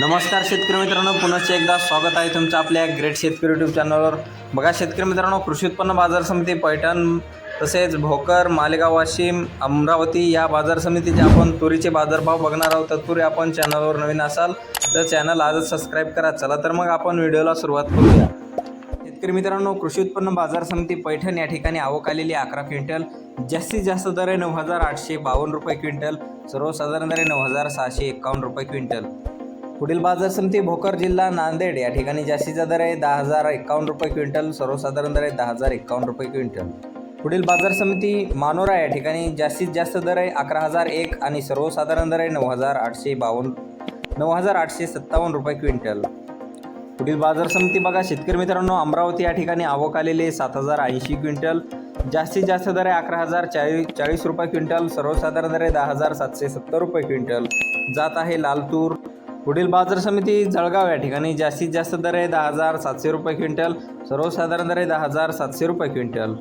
नमस्कार शेतकरी मित्रांनो पुनश्च एकदा स्वागत आहे तुमचं आपल्या ग्रेट शेतकरी यूट्यूब चॅनलवर बघा शेतकरी मित्रांनो कृषी उत्पन्न बाजार समिती पैठण तसेच भोकर मालेगाव वाशिम अमरावती या बाजार समितीचे आपण तुरीचे बाजारभाव बघणार आहोत. तत्पूर्वी आपण चॅनलवर नवीन असाल तर चॅनल आजच सबस्क्राईब करा. चला तर मग आपण व्हिडिओला सुरुवात करूया. शेतकरी मित्रांनो कृषी उत्पन्न बाजार समिती पैठण या ठिकाणी आवक आलेली अकरा क्विंटल. जास्तीत जास्त दर आहे नऊ हजार आठशे बावन्न रुपये क्विंटल. सर्वसाधारण दर आहे नऊ हजार सहाशे एकावन्न रुपये क्विंटल. पुढील बाजार समिती भोकर जिल्हा नांदेड या ठिकाणी जास्तीचा दर आहे दहा हजार एकावन्न रुपये क्विंटल सर्वसाधारण दर आहे दहा हजार एकावन्न रुपये क्विंटल. पुढील बाजार समिती मानोरा या ठिकाणी जास्तीत जास्त दर आहे अकरा हजार एक आणि सर्वसाधारण दर आहे नऊ हजार आठशे बावन्न नऊ हजार आठशे सत्तावन्न रुपये क्विंटल. पुढील बाजार समिती बघा शेतकरी मित्रांनो अमरावती या ठिकाणी आवक आलेले सात हजार ऐंशी क्विंटल. जास्तीत जास्त दर आहे अकरा हजार चाळीस चाळीस रुपये क्विंटल सर्वसाधारण दर आहे दहा हजार सातशे सत्तर रुपये क्विंटल. जात आहे लालतूर पुढील बाजार समिती जळगाव या ठिकाणी जास्तीत जास्त दर आहे दहा हजार सातशे रुपये क्विंटल सर्वसाधारण दर आहे दहा हजार सातशे रुपये क्विंटल.